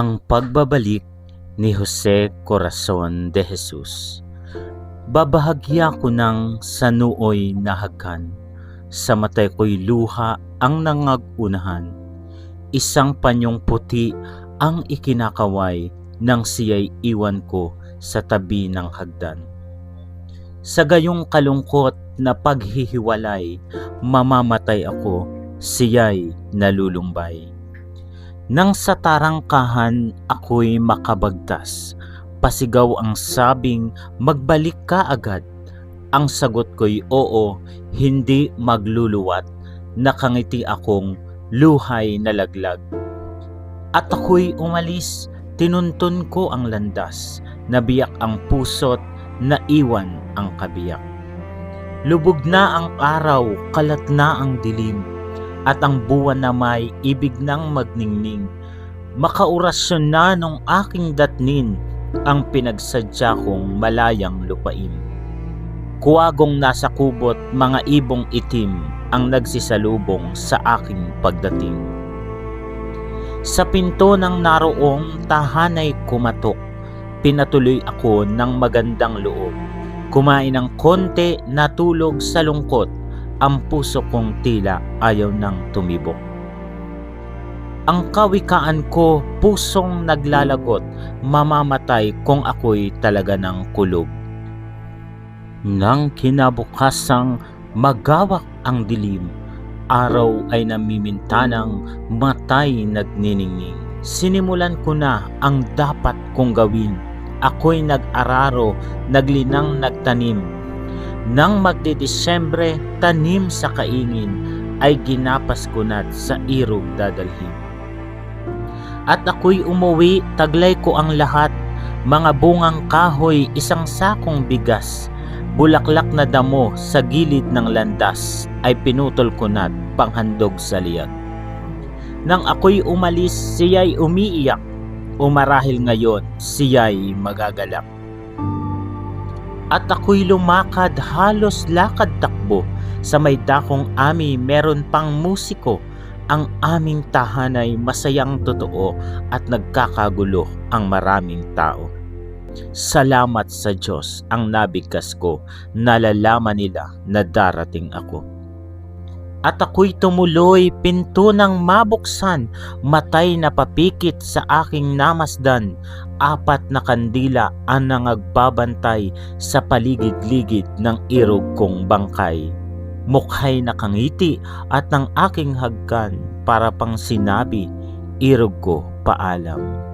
Ang pagbabalik ni Jose Corazon de Jesus. Babahagya ko ng sanuoy na hagkan, sa matay ko'y luha ang nangagunahan. Isang panyong puti ang ikinakaway nang siya'y iwan ko sa tabi ng hagdan. Sa gayong kalungkot na paghihiwalay, mamamatay ako, siya'y nalulumbay. Nang sa tarangkahan ako'y makabagtas, pasigaw ang sabing magbalik ka agad. Ang sagot ko'y oo, hindi magluluwat, nakangiti akong luhay na laglag. At ako'y umalis, tinuntun ko ang landas, nabiyak ang puso't naiwan ang kabiyak. Lubog na ang araw, kalat na ang dilim, at ang buwan na may ibig nang magningning. Makaorasyon na nung aking datnin ang pinagsadya kong malayang lupain. Kuwagong nasa kubot mga ibong itim ang nagsisalubong sa aking pagdating. Sa pinto ng naroong tahanay kumatok, pinatuloy ako ng magandang loob. Kumain ng konti, natulog sa lungkot, ang puso kong tila ayaw nang tumibok. Ang kawikaan ko, pusong naglalagot, mamamatay kung ako'y talaga ng kulog. Nang kinabukasang magawak ang dilim, araw ay namimintanang matay nagniningning. Sinimulan ko na ang dapat kong gawin. Ako'y nag-araro, naglinang nagtanim. Nang magdidisyembre, tanim sa kaingin, ay ginapas ko na sa irog dadalhin. At ako'y umuwi, taglay ko ang lahat, mga bungang kahoy, isang sakong bigas, bulaklak na damo sa gilid ng landas, ay pinutol ko na panghandog sa liyag. Nang ako'y umalis, siya'y umiiyak, umarahil ngayon, siya'y magagalak. At ako'y lumakad halos lakad takbo, sa may dakong ami meron pang musiko, ang aming tahanay masayang totoo at nagkakagulo ang maraming tao. Salamat sa Diyos ang nabigkas ko, nalalaman nila na darating ako. At ako'y tumuloy, pinto ng mabuksan, matay na papikit sa aking namasdan, apat na kandila ang nangagbabantay sa paligid-ligid ng irog kong bangkay. Mukhay nakangiti at ng aking hagkan para pang sinabi, irog ko paalam.